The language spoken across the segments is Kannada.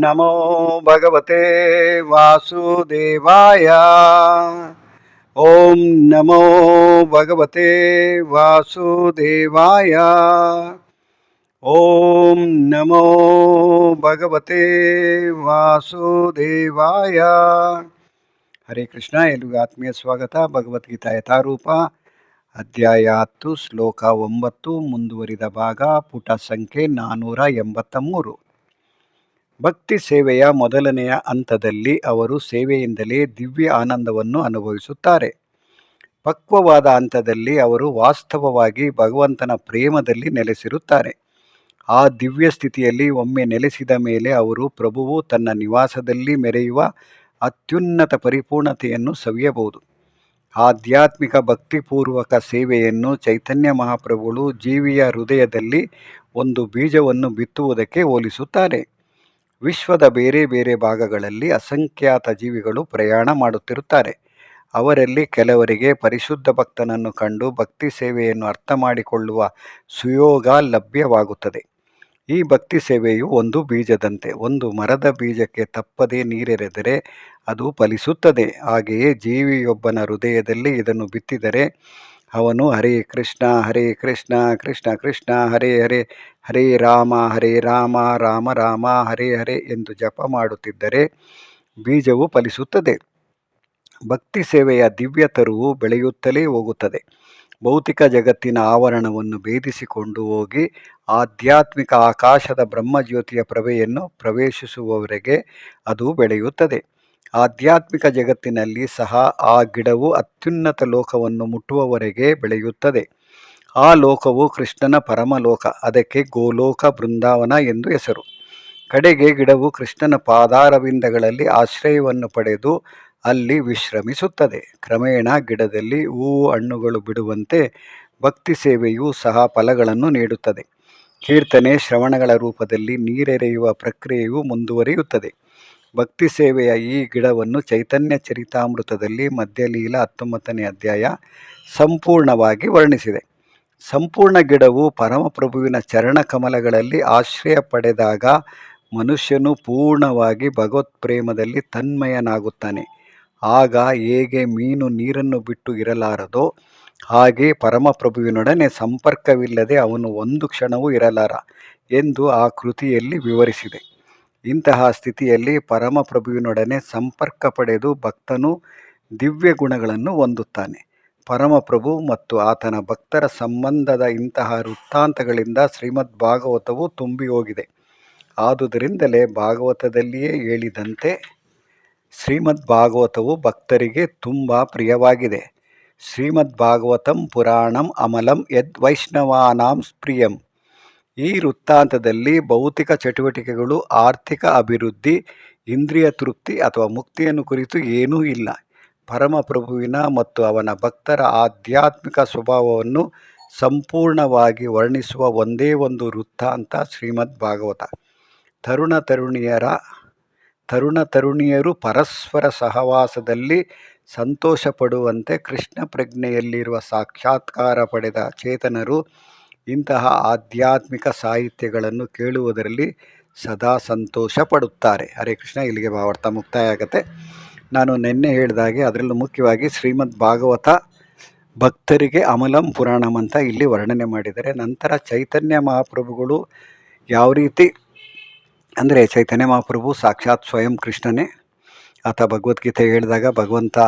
ನಮೋ ಭಗವತೆ ವಾಸುದೇವಾಯ ಓಂ ನಮೋ ಭಗವತೆ ವಾಸುದೇವಾಯ ಓಂ ನಮೋ ಭಗವತೆ ವಾಸುದೇವಾಯ ಹರೇ ಕೃಷ್ಣ ಎಲ್ರಿಗೂ ಆತ್ಮೀಯ ಸ್ವಾಗತ ಭಗವದ್ಗೀತಾ ಯಥಾರೂಪ ಅಧ್ಯಾಯ ಹತ್ತು, ಶ್ಲೋಕ ಒಂಬತ್ತು, ಮುಂದುವರಿದ ಭಾಗ, ಪುಟ ಸಂಖ್ಯೆ ನಾನ್ನೂರ ಎಂಬತ್ತ ಮೂರು. ಭಕ್ತಿ ಸೇವೆಯ ಮೊದಲನೆಯ ಹಂತದಲ್ಲಿ ಅವರು ಸೇವೆಯಿಂದಲೇ ದಿವ್ಯ ಆನಂದವನ್ನು ಅನುಭವಿಸುತ್ತಾರೆ. ಪಕ್ವವಾದ ಹಂತದಲ್ಲಿ ಅವರು ವಾಸ್ತವವಾಗಿ ಭಗವಂತನ ಪ್ರೇಮದಲ್ಲಿ ನೆಲೆಸಿರುತ್ತಾರೆ. ಆ ದಿವ್ಯ ಸ್ಥಿತಿಯಲ್ಲಿ ಒಮ್ಮೆ ನೆಲೆಸಿದ ಮೇಲೆ ಅವರು ಪ್ರಭುವು ತನ್ನ ನಿವಾಸದಲ್ಲಿ ಮೆರೆಯುವ ಅತ್ಯುನ್ನತ ಪರಿಪೂರ್ಣತೆಯನ್ನು ಸವಿಯಬಹುದು. ಆಧ್ಯಾತ್ಮಿಕ ಭಕ್ತಿಪೂರ್ವಕ ಸೇವೆಯನ್ನು ಚೈತನ್ಯ ಮಹಾಪ್ರಭುಗಳು ಜೀವಿಯ ಹೃದಯದಲ್ಲಿ ಒಂದು ಬೀಜವನ್ನು ಬಿತ್ತುವುದಕ್ಕೆ ಹೋಲಿಸುತ್ತಾರೆ. ವಿಶ್ವದ ಬೇರೆ ಬೇರೆ ಭಾಗಗಳಲ್ಲಿ ಅಸಂಖ್ಯಾತ ಜೀವಿಗಳು ಪ್ರಯಾಣ ಮಾಡುತ್ತಿರುತ್ತಾರೆ. ಅವರಲ್ಲಿ ಕೆಲವರಿಗೆ ಪರಿಶುದ್ಧ ಭಕ್ತನನ್ನು ಕಂಡು ಭಕ್ತಿ ಸೇವೆಯನ್ನು ಅರ್ಥ ಮಾಡಿಕೊಳ್ಳುವ ಸುಯೋಗ ಲಭ್ಯವಾಗುತ್ತದೆ. ಈ ಭಕ್ತಿ ಸೇವೆಯು ಒಂದು ಬೀಜದಂತೆ, ಒಂದು ಮರದ ಬೀಜಕ್ಕೆ ತಪ್ಪದೇ ನೀರೆರೆದರೆ ಅದು ಫಲಿಸುತ್ತದೆ. ಹಾಗೆಯೇ ಜೀವಿಯೊಬ್ಬನ ಹೃದಯದಲ್ಲಿ ಇದನ್ನು ಬಿತ್ತಿದರೆ ಅವನು ಹರೇ ಕೃಷ್ಣ ಹರೇ ಕೃಷ್ಣ ಕೃಷ್ಣ ಕೃಷ್ಣ, ಹರೇ ಹರೇ ಹರೇ ರಾಮ ಹರೇ ರಾಮ ರಾಮ ರಾಮ, ಹರೇ ಹರೇ ಎಂದು ಜಪ ಮಾಡುತ್ತಿದ್ದರೆ ಬೀಜವು ಫಲಿಸುತ್ತದೆ. ಭಕ್ತಿ ಸೇವೆಯ ದಿವ್ಯ ತರುವು ಬೆಳೆಯುತ್ತಲೇ ಹೋಗುತ್ತದೆ. ಭೌತಿಕ ಜಗತ್ತಿನ ಆವರಣವನ್ನು ಭೇದಿಸಿಕೊಂಡು ಹೋಗಿ ಆಧ್ಯಾತ್ಮಿಕ ಆಕಾಶದ ಬ್ರಹ್ಮಜ್ಯೋತಿಯ ಪ್ರಭೆಯನ್ನು ಪ್ರವೇಶಿಸುವವರೆಗೆ ಅದು ಬೆಳೆಯುತ್ತದೆ. ಆಧ್ಯಾತ್ಮಿಕ ಜಗತ್ತಿನಲ್ಲಿ ಸಹ ಆ ಗಿಡವು ಅತ್ಯುನ್ನತ ಲೋಕವನ್ನು ಮುಟ್ಟುವವರೆಗೆ ಬೆಳೆಯುತ್ತದೆ. ಆ ಲೋಕವು ಕೃಷ್ಣನ ಪರಮಲೋಕ, ಅದಕ್ಕೆ ಗೋಲೋಕ, ಬೃಂದಾವನ ಎಂದು ಹೆಸರು. ಕಡೆಗೆ ಗಿಡವು ಕೃಷ್ಣನ ಪಾದಾರವಿಂದಗಳಲ್ಲಿ ಆಶ್ರಯವನ್ನು ಪಡೆದು ಅಲ್ಲಿ ವಿಶ್ರಮಿಸುತ್ತದೆ. ಕ್ರಮೇಣ ಗಿಡದಲ್ಲಿ ಹೂವು, ಹಣ್ಣುಗಳು ಬಿಡುವಂತೆ ಭಕ್ತಿ ಸೇವೆಯೂ ಸಹ ಫಲಗಳನ್ನು ನೀಡುತ್ತದೆ. ಕೀರ್ತನೆ, ಶ್ರವಣಗಳ ರೂಪದಲ್ಲಿ ನೀರೆರೆಯುವ ಪ್ರಕ್ರಿಯೆಯು ಮುಂದುವರಿಯುತ್ತದೆ. ಭಕ್ತಿ ಸೇವೆಯ ಈ ಗಿಡವನ್ನು ಚೈತನ್ಯ ಚರಿತಾಮೃತದಲ್ಲಿ ಮಧ್ಯಲೀಲ ಹತ್ತೊಂಬತ್ತನೇ ಅಧ್ಯಾಯ ಸಂಪೂರ್ಣವಾಗಿ ವರ್ಣಿಸಿದೆ. ಸಂಪೂರ್ಣ ಗಿಡವು ಪರಮಪ್ರಭುವಿನ ಚರಣ ಕಮಲಗಳಲ್ಲಿ ಆಶ್ರಯ ಪಡೆದಾಗ ಮನುಷ್ಯನು ಪೂರ್ಣವಾಗಿ ಭಗವತ್ ಪ್ರೇಮದಲ್ಲಿ ತನ್ಮಯನಾಗುತ್ತಾನೆ. ಆಗ ಹೇಗೆ ಮೀನು ನೀರನ್ನು ಬಿಟ್ಟು ಇರಲಾರದೋ ಹಾಗೆ ಪರಮಪ್ರಭುವಿನೊಡನೆ ಸಂಪರ್ಕವಿಲ್ಲದೆ ಅವನು ಒಂದು ಕ್ಷಣವೂ ಇರಲಾರ ಎಂದು ಆ ಕೃತಿಯಲ್ಲಿ ವಿವರಿಸಿದೆ. ಇಂತಹ ಸ್ಥಿತಿಯಲ್ಲಿ ಪರಮಪ್ರಭುವಿನೊಡನೆ ಸಂಪರ್ಕ ಪಡೆದು ಭಕ್ತನು ದಿವ್ಯ ಗುಣಗಳನ್ನು ಹೊಂದುತ್ತಾನೆ. ಪರಮಪ್ರಭು ಮತ್ತು ಆತನ ಭಕ್ತರ ಸಂಬಂಧದ ಇಂತಹ ವೃತ್ತಾಂತಗಳಿಂದ ಶ್ರೀಮದ್ ಭಾಗವತವು ತುಂಬಿ ಹೋಗಿದೆ ಆದುದರಿಂದಲೇ ಭಾಗವತದಲ್ಲಿಯೇ ಹೇಳಿದಂತೆ ಶ್ರೀಮದ್ ಭಾಗವತವು ಭಕ್ತರಿಗೆ ತುಂಬ ಪ್ರಿಯವಾಗಿದೆ. ಶ್ರೀಮದ್ ಭಾಗವತಂ ಪುರಾಣಂ ಅಮಲಂ ಯದ್ ವೈಷ್ಣವಾನಾಂ ಪ್ರಿಯಂ. ಈ ವೃತ್ತಾಂತದಲ್ಲಿ ಭೌತಿಕ ಚಟುವಟಿಕೆಗಳು, ಆರ್ಥಿಕ ಅಭಿವೃದ್ಧಿ, ಇಂದ್ರಿಯ ತೃಪ್ತಿ ಅಥವಾ ಮುಕ್ತಿಯನ್ನು ಕುರಿತು ಏನೂ ಇಲ್ಲ. ಪರಮಪ್ರಭುವಿನ ಮತ್ತು ಅವನ ಭಕ್ತರ ಆಧ್ಯಾತ್ಮಿಕ ಸ್ವಭಾವವನ್ನು ಸಂಪೂರ್ಣವಾಗಿ ವರ್ಣಿಸುವ ಒಂದೇ ಒಂದು ವೃತ್ತಾಂತ ಶ್ರೀಮದ್ ಭಾಗವತ. ತರುಣ ತರುಣಿಯರ, ತರುಣ ತರುಣಿಯರು ಪರಸ್ಪರ ಸಹವಾಸದಲ್ಲಿ ಸಂತೋಷ ಪಡುವಂತೆ ಕೃಷ್ಣ ಪ್ರಜ್ಞೆಯಲ್ಲಿರುವ ಸಾಕ್ಷಾತ್ಕಾರ ಪಡೆದ ಚೇತನರು ಇಂತಹ ಆಧ್ಯಾತ್ಮಿಕ ಸಾಹಿತ್ಯಗಳನ್ನು ಕೇಳುವುದರಲ್ಲಿ ಸದಾ ಸಂತೋಷ ಪಡುತ್ತಾರೆ. ಹರೇ ಕೃಷ್ಣ, ಇಲ್ಲಿಗೆ ಭಾವಾರ್ಥ ಮುಕ್ತಾಯ ಆಗುತ್ತೆ ನಾನು ನಿನ್ನೆ ಹೇಳಿದಾಗೆ ಅದರಲ್ಲೂ ಮುಖ್ಯವಾಗಿ ಶ್ರೀಮದ್ ಭಾಗವತ ಭಕ್ತರಿಗೆ ಅಮಲಂ ಪುರಾಣಂ ಅಂತ ಇಲ್ಲಿ ವರ್ಣನೆ ಮಾಡಿದ್ದಾರೆ. ನಂತರ ಚೈತನ್ಯ ಮಹಾಪ್ರಭುಗಳು ಯಾವ ರೀತಿ ಅಂದರೆ ಚೈತನ್ಯ ಮಹಾಪ್ರಭು ಸಾಕ್ಷಾತ್ ಸ್ವಯಂ ಕೃಷ್ಣನೇ, ಆತ ಭಗವದ್ಗೀತೆ ಹೇಳಿದಾಗ ಭಗವಂತ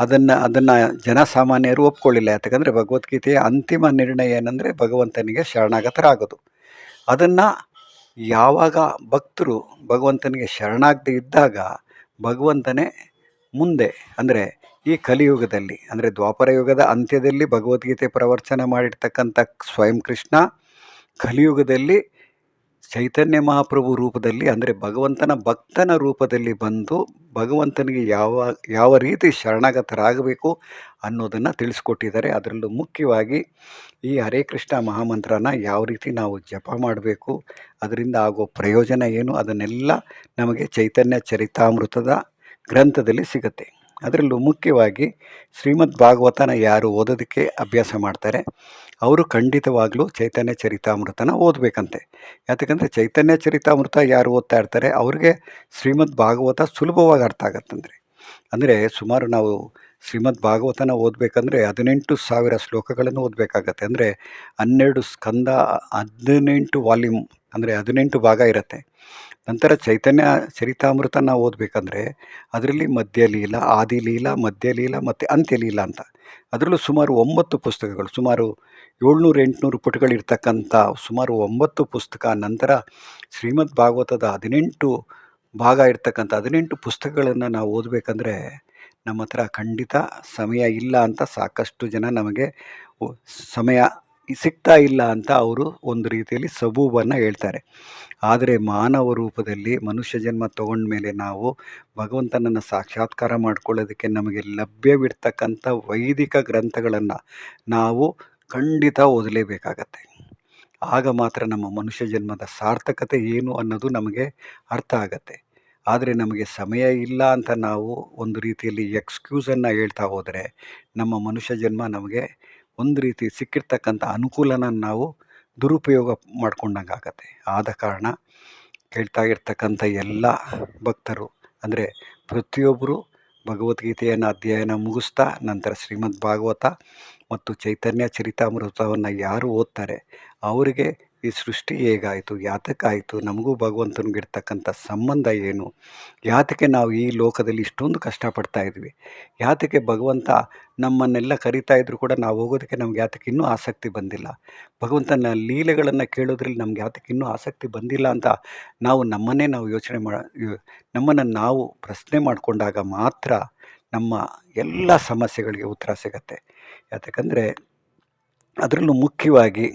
ಅದನ್ನು ಅದನ್ನು ಜನಸಾಮಾನ್ಯರು ಒಪ್ಕೊಳ್ಳಿಲ್ಲ. ಯಾಕಂದರೆ ಭಗವದ್ಗೀತೆಯ ಅಂತಿಮ ನಿರ್ಣಯ ಏನಂದರೆ ಭಗವಂತನಿಗೆ ಶರಣಾಗತರಾಗೋದು. ಅದನ್ನು ಯಾವಾಗ ಭಕ್ತರು ಭಗವಂತನಿಗೆ ಶರಣಾಗದೆ ಇದ್ದಾಗ ಭಗವಂತನೇ ಮುಂದೆ, ಅಂದರೆ ಈ ಕಲಿಯುಗದಲ್ಲಿ, ಅಂದರೆ ದ್ವಾಪರ ಯುಗದ ಅಂತ್ಯದಲ್ಲಿ ಭಗವದ್ಗೀತೆ ಪ್ರವಚನ ಮಾಡಿರ್ತಕ್ಕಂಥ ಸ್ವಯಂ ಕೃಷ್ಣ, ಕಲಿಯುಗದಲ್ಲಿ ಚೈತನ್ಯ ಮಹಾಪ್ರಭು ರೂಪದಲ್ಲಿ ಅಂದರೆ ಭಗವಂತನ ಭಕ್ತನ ರೂಪದಲ್ಲಿ ಬಂದು ಭಗವಂತನಿಗೆ ಯಾವ ಯಾವ ರೀತಿ ಶರಣಾಗತರಾಗಬೇಕು ಅನ್ನೋದನ್ನು ತಿಳಿಸ್ಕೊಟ್ಟಿದ್ದಾರೆ. ಅದರಲ್ಲೂ ಮುಖ್ಯವಾಗಿ ಈ ಹರೇ ಕೃಷ್ಣ ಮಹಾಮಂತ್ರನ ಯಾವ ರೀತಿ ನಾವು ಜಪ ಮಾಡಬೇಕು, ಅದರಿಂದ ಆಗೋ ಪ್ರಯೋಜನ ಏನು, ಅದನ್ನೆಲ್ಲ ನಮಗೆ ಚೈತನ್ಯ ಚರಿತಾಮೃತದ ಗ್ರಂಥದಲ್ಲಿ ಸಿಗುತ್ತೆ. ಅದರಲ್ಲೂ ಮುಖ್ಯವಾಗಿ ಶ್ರೀಮದ್ ಭಾಗವತನ ಯಾರು ಓದೋದಕ್ಕೆ ಅಭ್ಯಾಸ ಮಾಡ್ತಾರೆ ಅವರು ಖಂಡಿತವಾಗಲೂ ಚೈತನ್ಯ ಚರಿತಾಮೃತನ ಓದಬೇಕಂತೆ. ಯಾತಕ್ಕಂದರೆ ಚೈತನ್ಯ ಚರಿತಾಮೃತ ಯಾರು ಓದ್ತಾ ಇರ್ತಾರೆ ಅವ್ರಿಗೆ ಶ್ರೀಮದ್ ಭಾಗವತ ಸುಲಭವಾಗಿ ಅರ್ಥ ಆಗತ್ತಂದರೆ. ಅಂದರೆ ಸುಮಾರು ನಾವು ಶ್ರೀಮದ್ ಭಾಗವತನ ಓದಬೇಕಂದ್ರೆ ಹದಿನೆಂಟು ಸಾವಿರ ಶ್ಲೋಕಗಳನ್ನು ಓದಬೇಕಾಗತ್ತೆ. ಅಂದರೆ ಹನ್ನೆರಡು ಸ್ಕಂದ ಹದಿನೆಂಟು ವಾಲ್ಯೂಮ್, ಅಂದರೆ ಹದಿನೆಂಟು ಭಾಗ ಇರುತ್ತೆ. ನಂತರ ಚೈತನ್ಯ, ಚರಿತಾಮೃತನ ಓದಬೇಕಂದ್ರೆ ಅದರಲ್ಲಿ ಮಧ್ಯಲೀಲ, ಆದಿಲೀಲ, ಮಧ್ಯಲೀಲ ಮತ್ತು ಅಂತ್ಯಲೀಲ ಅಂತ. ಅದರಲ್ಲೂ ಸುಮಾರು ಒಂಬತ್ತು ಪುಸ್ತಕಗಳು, ಸುಮಾರು ಏಳ್ನೂರು, ಎಂಟುನೂರು ಪುಟಗಳಿರ್ತಕ್ಕಂಥ ಸುಮಾರು ಒಂಬತ್ತು ಪುಸ್ತಕ, ನಂತರ ಶ್ರೀಮದ್ ಭಾಗವತದ ಹದಿನೆಂಟು ಭಾಗ ಇರ್ತಕ್ಕಂಥ ಹದಿನೆಂಟು ಪುಸ್ತಕಗಳನ್ನು ನಾವು ಓದಬೇಕಂದ್ರೆ ನಮ್ಮ ಹತ್ರ ಖಂಡಿತ ಸಮಯ ಇಲ್ಲ ಅಂತ ಸಾಕಷ್ಟು ಜನ ನಮಗೆ ಸಮಯ ಸಿಗ್ತಾ ಇಲ್ಲ ಅಂತ ಅವರು ಒಂದು ರೀತಿಯಲ್ಲಿ ಸಬೂಬನ್ನು ಹೇಳ್ತಾರೆ. ಆದರೆ ಮಾನವ ರೂಪದಲ್ಲಿ ಮನುಷ್ಯ ಜನ್ಮ ತಗೊಂಡ ಮೇಲೆ ನಾವು ಭಗವಂತನನ್ನು ಸಾಕ್ಷಾತ್ಕಾರ ಮಾಡ್ಕೊಳ್ಳೋದಕ್ಕೆ ನಮಗೆ ಲಭ್ಯವಿರ್ತಕ್ಕಂಥ ವೈದಿಕ ಗ್ರಂಥಗಳನ್ನು ನಾವು ಖಂಡಿತ ಓದಲೇಬೇಕಾಗತ್ತೆ. ಆಗ ಮಾತ್ರ ನಮ್ಮ ಮನುಷ್ಯ ಜನ್ಮದ ಸಾರ್ಥಕತೆ ಏನು ಅನ್ನೋದು ನಮಗೆ ಅರ್ಥ ಆಗತ್ತೆ. ಆದರೆ ನಮಗೆ ಸಮಯ ಇಲ್ಲ ಅಂತ ನಾವು ಒಂದು ರೀತಿಯಲ್ಲಿ ಎಕ್ಸ್ಕ್ಯೂಸನ್ನು ಹೇಳ್ತಾ ಹೋದರೆ ನಮ್ಮ ಮನುಷ್ಯ ಜನ್ಮ ನಮಗೆ ಒಂದು ರೀತಿ ಸಿಕ್ಕಿರ್ತಕ್ಕಂಥ ಅನುಕೂಲನ ನಾವು ದುರುಪಯೋಗ ಮಾಡ್ಕೊಂಡಂಗೆ ಆಗತ್ತೆ. ಆದ ಕಾರಣ ಕೇಳ್ತಾ ಇರ್ತಕ್ಕಂಥ ಎಲ್ಲ ಭಕ್ತರು, ಅಂದರೆ ಪ್ರತಿಯೊಬ್ಬರು ಭಗವದ್ಗೀತೆಯನ್ನು ಅಧ್ಯಯನ ಮುಗಿಸ್ತಾ ನಂತರ ಶ್ರೀಮದ್ ಭಾಗವತ ಮತ್ತು ಚೈತನ್ಯ ಚರಿತಾಮೃತವನ್ನು ಯಾರು ಓದ್ತಾರೆ, ಅವರಿಗೆ ಈ ಸೃಷ್ಟಿ ಹೇಗಾಯಿತು? ಯಾತಕ್ಕಾಯಿತು? ನಮಗೂ ಭಗವಂತನಿಗಿರ್ತಕ್ಕಂಥ ಸಂಬಂಧ ಏನು? ಯಾತಕ್ಕೆ ನಾವು ಈ ಲೋಕದಲ್ಲಿ ಇಷ್ಟೊಂದು ಕಷ್ಟಪಡ್ತಾ ಇದ್ವಿ? ಯಾತಕ್ಕೆ ಭಗವಂತ ನಮ್ಮನ್ನೆಲ್ಲ ಕರಿತಾ ಇದ್ರು ಕೂಡ ನಾವು ಹೋಗೋದಕ್ಕೆ ನಮ್ಗೆ ಯಾತಕ್ಕೆ ಇನ್ನೂ ಆಸಕ್ತಿ ಬಂದಿಲ್ಲ? ಭಗವಂತನ ಲೀಲೆಗಳನ್ನು ಕೇಳೋದ್ರಲ್ಲಿ ನಮ್ಗೆ ಯಾತಕ್ಕೆ ಇನ್ನೂ ಆಸಕ್ತಿ ಬಂದಿಲ್ಲ ಅಂತ ನಾವು ನಮ್ಮನ್ನೇ ನಾವು ಯೋಚನೆ ಮಾಡ ನಮ್ಮನ್ನು ನಾವು ಪ್ರಶ್ನೆ ಮಾಡಿಕೊಂಡಾಗ ಮಾತ್ರ ನಮ್ಮ ಎಲ್ಲ ಸಮಸ್ಯೆಗಳಿಗೆ ಉತ್ತರ ಸಿಗತ್ತೆ. ಯಾತಕ್ಕಂದರೆ, ಅದರಲ್ಲೂ ಮುಖ್ಯವಾಗಿ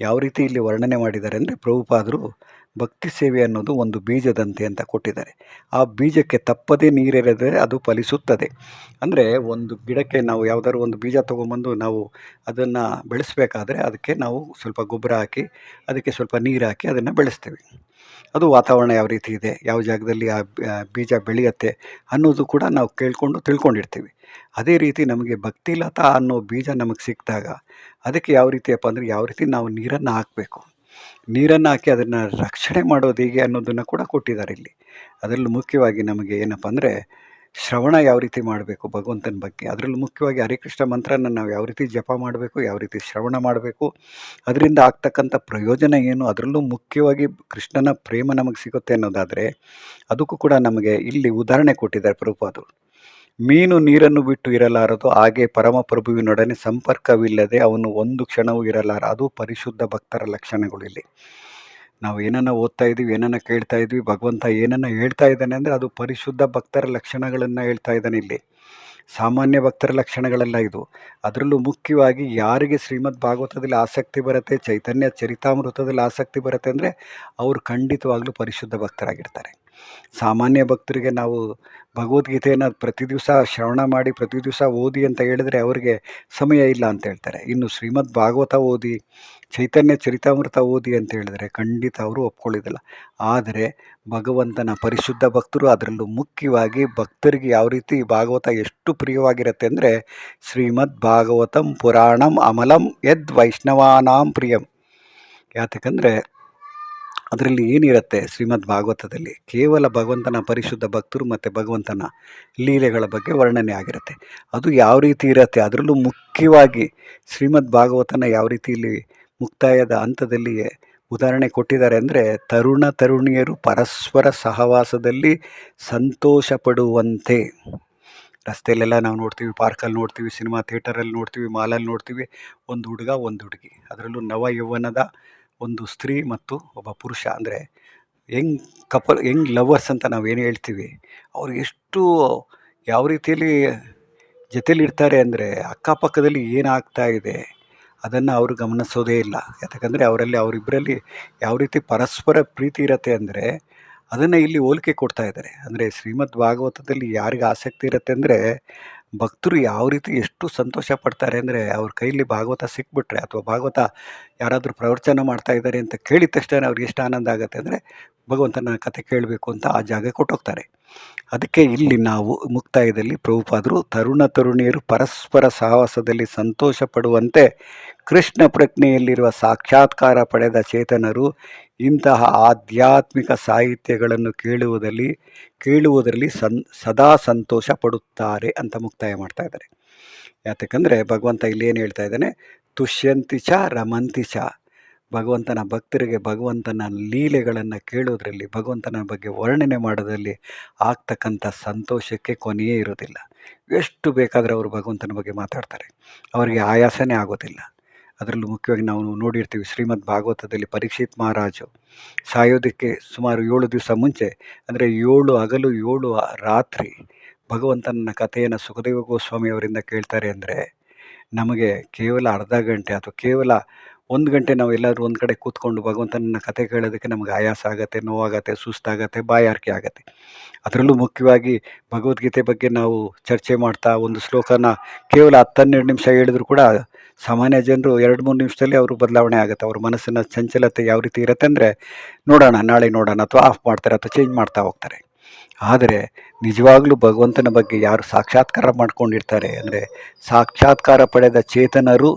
ಯಾವ ರೀತಿ ಇಲ್ಲಿ ವರ್ಣನೆ ಮಾಡಿದ್ದಾರೆ ಅಂದರೆ ಪ್ರಭುಪಾದರು ಭಕ್ತಿ ಸೇವೆ ಅನ್ನೋದು ಒಂದು ಬೀಜದಂತೆ ಅಂತ ಕೊಟ್ಟಿದ್ದಾರೆ. ಆ ಬೀಜಕ್ಕೆ ತಪ್ಪದೇ ನೀರೆರೆದರೆ ಅದು ಫಲಿಸುತ್ತದೆ. ಅಂದರೆ ಒಂದು ಗಿಡಕ್ಕೆ ನಾವು ಯಾವುದಾದ್ರು ಒಂದು ಬೀಜ ತೊಗೊಂಬಂದು ನಾವು ಅದನ್ನು ಬೆಳೆಸಬೇಕಾದ್ರೆ ಅದಕ್ಕೆ ನಾವು ಸ್ವಲ್ಪ ಗೊಬ್ಬರ ಹಾಕಿ, ಅದಕ್ಕೆ ಸ್ವಲ್ಪ ನೀರು ಹಾಕಿ ಅದನ್ನು ಬೆಳೆಸ್ತೇವೆ. ಅದು ವಾತಾವರಣ ಯಾವ ರೀತಿ ಇದೆ, ಯಾವ ಜಾಗದಲ್ಲಿ ಆ ಬೀಜ ಬೆಳೆಯುತ್ತೆ ಅನ್ನೋದು ಕೂಡ ನಾವು ಕೇಳಿಕೊಂಡು ತಿಳ್ಕೊಂಡಿರ್ತೀವಿ. ಅದೇ ರೀತಿ ನಮಗೆ ಭಕ್ತಿಲತಾ ಅನ್ನೋ ಬೀಜ ನಮಗೆ ಸಿಕ್ಕಿದಾಗ ಅದಕ್ಕೆ ಯಾವ ರೀತಿಯಪ್ಪ ಅಂದರೆ ಯಾವ ರೀತಿ ನಾವು ನೀರನ್ನು ಹಾಕಬೇಕು. ನೀರನ್ನು ಹಾಕಿ ಅದನ್ನು ರಕ್ಷಣೆ ಮಾಡೋದು ಹೇಗೆ ಅನ್ನೋದನ್ನು ಕೂಡ ಕೊಟ್ಟಿದ್ದಾರೆ ಇಲ್ಲಿ. ಅದರಲ್ಲೂ ಮುಖ್ಯವಾಗಿ ನಮಗೆ ಏನಪ್ಪ ಅಂದರೆ ಶ್ರವಣ ಯಾವ ರೀತಿ ಮಾಡಬೇಕು ಭಗವಂತನ ಬಗ್ಗೆ. ಅದರಲ್ಲೂ ಮುಖ್ಯವಾಗಿ ಹರಿಕೃಷ್ಣ ಮಂತ್ರನ ನಾವು ಯಾವ ರೀತಿ ಜಪ ಮಾಡಬೇಕು, ಯಾವ ರೀತಿ ಶ್ರವಣ ಮಾಡಬೇಕು, ಅದರಿಂದ ಆಗ್ತಕ್ಕಂಥ ಪ್ರಯೋಜನ ಏನು, ಅದರಲ್ಲೂ ಮುಖ್ಯವಾಗಿ ಕೃಷ್ಣನ ಪ್ರೇಮ ನಮಗೆ ಸಿಗುತ್ತೆ ಅನ್ನೋದಾದರೆ ಅದಕ್ಕೂ ಕೂಡ ನಮಗೆ ಇಲ್ಲಿ ಉದಾಹರಣೆ ಕೊಟ್ಟಿದ್ದಾರೆ ಪ್ರಭುಪಾದರು. ಮೀನು ನೀರನ್ನು ಬಿಟ್ಟು ಇರಲಾರದು, ಹಾಗೆ ಪರಮಪ್ರಭುವಿನೊಡನೆ ಸಂಪರ್ಕವಿಲ್ಲದೆ ಅವನು ಒಂದು ಕ್ಷಣವೂ ಇರಲಾರ. ಅದು ಪರಿಶುದ್ಧ ಭಕ್ತರ ಲಕ್ಷಣಗಳು ಇಲ್ಲಿ. ನಾವು ಏನನ್ನ ಓದ್ತಾ ಇದ್ದೀವಿ, ಏನನ್ನ ಕೇಳ್ತಾ ಇದ್ವಿ ಭಗವಂತ ಏನನ್ನ ಹೇಳ್ತಾ ಇದ್ದಾನೆ ಅಂದರೆ ಅದು ಪರಿಶುದ್ಧ ಭಕ್ತರ ಲಕ್ಷಣಗಳನ್ನು ಹೇಳ್ತಾ ಇದ್ದಾನೆ ಇಲ್ಲಿ. ಸಾಮಾನ್ಯ ಭಕ್ತರ ಲಕ್ಷಣಗಳೆಲ್ಲ ಇದು. ಅದರಲ್ಲೂ ಮುಖ್ಯವಾಗಿ ಯಾರಿಗೆ ಶ್ರೀಮದ್ ಭಾಗವತದಲ್ಲಿ ಆಸಕ್ತಿ ಬರುತ್ತೆ, ಚೈತನ್ಯ, ಚರಿತಾಮೃತದಲ್ಲಿ ಆಸಕ್ತಿ ಬರುತ್ತೆ ಅಂದರೆ ಅವರು ಖಂಡಿತವಾಗ್ಲೂ ಪರಿಶುದ್ಧ ಭಕ್ತರಾಗಿರ್ತಾರೆ. ಸಾಮಾನ್ಯ ಭಕ್ತರಿಗೆ ನಾವು ಭಗವದ್ಗೀತೆಯನ್ನು ಪ್ರತಿ ದಿವಸ ಶ್ರವಣ ಮಾಡಿ ಪ್ರತಿ ದಿವಸ ಓದಿ ಅಂತ ಹೇಳಿದ್ರೆ ಅವರಿಗೆ ಸಮಯ ಇಲ್ಲ ಅಂತ ಹೇಳ್ತಾರೆ. ಇನ್ನು ಶ್ರೀಮದ್ ಭಾಗವತ ಓದಿ, ಚೈತನ್ಯ ಚರಿತಾಮೃತ ಓದಿ ಅಂತ ಹೇಳಿದ್ರೆ ಖಂಡಿತ ಅವರು ಒಪ್ಕೊಳ್ಳೋದಿಲ್ಲ. ಆದರೆ ಭಗವಂತನ ಪರಿಶುದ್ಧ ಭಕ್ತರು ಅದರಲ್ಲೂ ಮುಖ್ಯವಾಗಿ ಭಕ್ತರಿಗೆ ಯಾವ ರೀತಿ ಭಾಗವತ ಎಷ್ಟು ಪ್ರಿಯವಾಗಿರುತ್ತೆ ಅಂದರೆ ಶ್ರೀಮದ್ ಭಾಗವತಂ ಪುರಾಣಂ ಅಮಲಂ ಯದ್ ವೈಷ್ಣವಾನಾಂ ಪ್ರಿಯಂ. ಯಾತಕ್ಕಂದರೆ ಅದರಲ್ಲಿ ಏನಿರುತ್ತೆ ಶ್ರೀಮದ್ ಭಾಗವತದಲ್ಲಿ? ಕೇವಲ ಭಗವಂತನ ಪರಿಶುದ್ಧ ಭಕ್ತರು ಮತ್ತು ಭಗವಂತನ ಲೀಲೆಗಳ ಬಗ್ಗೆ ವರ್ಣನೆ ಆಗಿರುತ್ತೆ. ಅದು ಯಾವ ರೀತಿ ಇರುತ್ತೆ? ಅದರಲ್ಲೂ ಮುಖ್ಯವಾಗಿ ಶ್ರೀಮದ್ ಭಾಗವತನ ಯಾವ ರೀತಿಯಲ್ಲಿ ಮುಕ್ತಾಯದ ಹಂತದಲ್ಲಿಯೇ ಉದಾಹರಣೆ ಕೊಟ್ಟಿದ್ದಾರೆ ಅಂದರೆ ತರುಣ ತರುಣಿಯರು ಪರಸ್ಪರ ಸಹವಾಸದಲ್ಲಿ ಸಂತೋಷ ಪಡುವಂತೆ ರಸ್ತೆಯಲ್ಲೆಲ್ಲ ನಾವು ನೋಡ್ತೀವಿ, ಪಾರ್ಕಲ್ಲಿ ನೋಡ್ತೀವಿ, ಸಿನಿಮಾ ಥಿಯೇಟರಲ್ಲಿ ನೋಡ್ತೀವಿ, ಮಾಲಲ್ಲಿ ನೋಡ್ತೀವಿ. ಒಂದು ಹುಡುಗ, ಒಂದು ಹುಡುಗಿ. ಅದರಲ್ಲೂ ನವ ಯೌವನದ ಒಂದು ಸ್ತ್ರೀ ಮತ್ತು ಒಬ್ಬ ಪುರುಷ. ಅಂದರೆ ಯಂಗ್ ಕಪಲ್ ಯಂಗ್ ಲವರ್ಸ್ ಅಂತ ನಾವು ಏನು ಹೇಳ್ತೀವಿ, ಅವ್ರು ಎಷ್ಟು ಯಾವ ರೀತಿಯಲ್ಲಿ ಜೊತೆಲಿರ್ತಾರೆ ಅಂದರೆ ಅಕ್ಕಪಕ್ಕದಲ್ಲಿ ಏನಾಗ್ತಾ ಇದೆ ಅದನ್ನು ಅವರು ಗಮನಿಸೋದೇ ಇಲ್ಲ. ಯಾಕಂದರೆ ಅವರಲ್ಲಿ ಅವರಿಬ್ಬರಲ್ಲಿ ಯಾವ ರೀತಿ ಪರಸ್ಪರ ಪ್ರೀತಿ ಇರುತ್ತೆ ಅಂದರೆ ಅದನ್ನು ಇಲ್ಲಿ ಹೋಲಿಕೆ ಕೊಡ್ತಾ ಇದ್ದಾರೆ. ಅಂದರೆ ಶ್ರೀಮದ್ ಭಾಗವತದಲ್ಲಿ ಯಾರಿಗೆ ಆಸಕ್ತಿ ಇರುತ್ತೆ ಅಂದರೆ ಭಕ್ತರು ಯಾವ ರೀತಿ ಎಷ್ಟು ಸಂತೋಷ ಪಡ್ತಾರೆ ಅಂದರೆ ಅವ್ರ ಕೈಲಿ ಭಾಗವತ ಸಿಕ್ಬಿಟ್ರೆ ಅಥವಾ ಭಾಗವತ ಯಾರಾದರೂ ಪ್ರವಚನ ಮಾಡ್ತಾ ಇದ್ದಾರೆ ಅಂತ ಕೇಳಿದ ತಕ್ಷಣ ಅವ್ರಿಗೆ ಎಷ್ಟು ಆನಂದ ಆಗುತ್ತೆ ಅಂದರೆ ಭಗವಂತನ ಕಥೆ ಕೇಳಬೇಕು ಅಂತ ಆ ಜಾಗ ಕೊಟ್ಟೋಗ್ತಾರೆ ಅದಕ್ಕೆ ಇಲ್ಲಿ ನಾವು ಮುಕ್ತಾಯದಲ್ಲಿ ಪ್ರಭುಪಾದರು ತರುಣ ತರುಣಿಯರು ಪರಸ್ಪರ ಸಾಹಸದಲ್ಲಿ ಸಂತೋಷ ಪಡುವಂತೆ ಕೃಷ್ಣ ಪ್ರಜ್ಞೆಯಲ್ಲಿರುವ ಸಾಕ್ಷಾತ್ಕಾರ ಪಡೆದ ಚೇತನರು ಇಂತಹ ಆಧ್ಯಾತ್ಮಿಕ ಸಾಹಿತ್ಯಗಳನ್ನು ಕೇಳುವುದರಲ್ಲಿ ಕೇಳುವುದರಲ್ಲಿ ಸನ್, ಸದಾ ಸಂತೋಷ ಪಡುತ್ತಾರೆ ಅಂತ ಮುಕ್ತಾಯ ಮಾಡ್ತಾ ಇದ್ದಾರೆ. ಭಗವಂತ ಇಲ್ಲಿ ಏನು ಹೇಳ್ತಾ ಇದ್ದಾನೆ? ತುಷ್ಯಂತಿ ಚ ರಮಂತಿ ಚ. ಭಗವಂತನ ಭಕ್ತರಿಗೆ ಭಗವಂತನ ಲೀಲೆಗಳನ್ನು ಕೇಳೋದ್ರಲ್ಲಿ, ಭಗವಂತನ ಬಗ್ಗೆ ವರ್ಣನೆ ಮಾಡೋದ್ರಲ್ಲಿ ಆಗ್ತಕ್ಕಂಥ ಸಂತೋಷಕ್ಕೆ ಕೊನೆಯೇ ಇರೋದಿಲ್ಲ. ಎಷ್ಟು ಬೇಕಾದರೆ ಅವರು ಭಗವಂತನ ಬಗ್ಗೆ ಮಾತಾಡ್ತಾರೆ. ಅವರಿಗೆ ಆಯಾಸನೇ ಆಗೋದಿಲ್ಲ. ಅದರಲ್ಲೂ ಮುಖ್ಯವಾಗಿ ನಾವು ನೋಡಿರ್ತೀವಿ ಶ್ರೀಮದ್ ಭಾಗವತದಲ್ಲಿ ಪರೀಕ್ಷಿತ್ ಮಹಾರಾಜು ಸಾಯೋದಕ್ಕೆ ಸುಮಾರು ಏಳು ದಿವಸ ಮುಂಚೆ, ಅಂದರೆ ಏಳು ಹಗಲು ಏಳು ರಾತ್ರಿ ಭಗವಂತನ ಕಥೆಯನ್ನು ಸುಖದೇವ ಗೋಸ್ವಾಮಿ ಅವರಿಂದ ಕೇಳ್ತಾರೆ ಅಂದರೆ ನಮಗೆ ಕೇವಲ ಅರ್ಧ ಗಂಟೆ ಅಥವಾ ಕೇವಲ ಒಂದು ಗಂಟೆ ನಾವು ಎಲ್ಲಾದರೂ ಒಂದು ಕಡೆ ಕೂತ್ಕೊಂಡು ಭಗವಂತನ ಕಥೆ ಕೇಳೋದಕ್ಕೆ ನಮ್ಗೆ ಆಯಾಸ ಆಗುತ್ತೆ, ನೋವಾಗತ್ತೆ, ಸುಸ್ತಾಗತ್ತೆ, ಬಾಯಾರಿಕೆ ಆಗುತ್ತೆ. ಅದರಲ್ಲೂ ಮುಖ್ಯವಾಗಿ ಭಗವದ್ಗೀತೆ ಬಗ್ಗೆ ನಾವು ಚರ್ಚೆ ಮಾಡ್ತಾ ಒಂದು ಶ್ಲೋಕನ ಕೇವಲ ಹತ್ತನ್ನೆರಡು ನಿಮಿಷ ಹೇಳಿದ್ರು ಕೂಡ ಸಾಮಾನ್ಯ ಜನರು ಎರಡು ಮೂರು ನಿಮಿಷದಲ್ಲಿ ಅವರು ಬದಲಾವಣೆ ಆಗುತ್ತೆ. ಅವ್ರ ಮನಸ್ಸಿನ ಚಂಚಲತೆ ಯಾವ ರೀತಿ ಇರುತ್ತೆ ಅಂದರೆ ನೋಡೋಣ, ನಾಳೆ ನೋಡೋಣ ಅಥವಾ ಆಫ್ ಮಾಡ್ತಾರೆ ಅಥವಾ ಚೇಂಜ್ ಮಾಡ್ತಾ ಹೋಗ್ತಾರೆ. ಆದರೆ ನಿಜವಾಗ್ಲೂ ಭಗವಂತನ ಬಗ್ಗೆ ಯಾರು ಸಾಕ್ಷಾತ್ಕಾರ ಮಾಡ್ಕೊಂಡಿರ್ತಾರೆ ಅಂದರೆ ಸಾಕ್ಷಾತ್ಕಾರ ಪಡೆದ ಚೇತನರು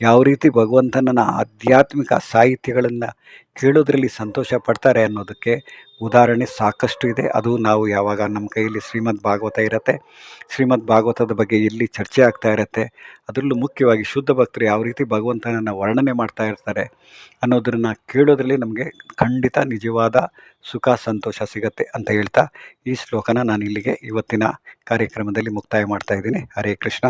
ಯಾವ ರೀತಿ ಭಗವಂತನನ್ನು ಆಧ್ಯಾತ್ಮಿಕ ಸಾಹಿತ್ಯಗಳನ್ನು ಕೇಳೋದ್ರಲ್ಲಿ ಸಂತೋಷ ಪಡ್ತಾರೆ ಅನ್ನೋದಕ್ಕೆ ಉದಾಹರಣೆ ಸಾಕಷ್ಟು ಇದೆ. ಅದು ನಾವು ಯಾವಾಗ ನಮ್ಮ ಕೈಯಲ್ಲಿ ಶ್ರೀಮದ್ ಭಾಗವತ ಇರುತ್ತೆ, ಶ್ರೀಮದ್ ಭಾಗವತದ ಬಗ್ಗೆ ಎಲ್ಲಿ ಚರ್ಚೆ ಆಗ್ತಾ ಇರುತ್ತೆ, ಅದರಲ್ಲೂ ಮುಖ್ಯವಾಗಿ ಶುದ್ಧ ಭಕ್ತರು ಯಾವ ರೀತಿ ಭಗವಂತನನ್ನು ವರ್ಣನೆ ಮಾಡ್ತಾ ಇರ್ತಾರೆ ಅನ್ನೋದನ್ನು ಕೇಳೋದ್ರಲ್ಲಿ ನಮಗೆ ಖಂಡಿತ ನಿಜವಾದ ಸುಖ ಸಂತೋಷ ಸಿಗತ್ತೆ ಅಂತ ಹೇಳ್ತಾ ಈ ಶ್ಲೋಕನ ನಾನು ಇಲ್ಲಿಗೆ ಇವತ್ತಿನ ಕಾರ್ಯಕ್ರಮದಲ್ಲಿ ಮುಕ್ತಾಯ ಮಾಡ್ತಾ ಇದ್ದೀನಿ. ಹರೇ ಕೃಷ್ಣ.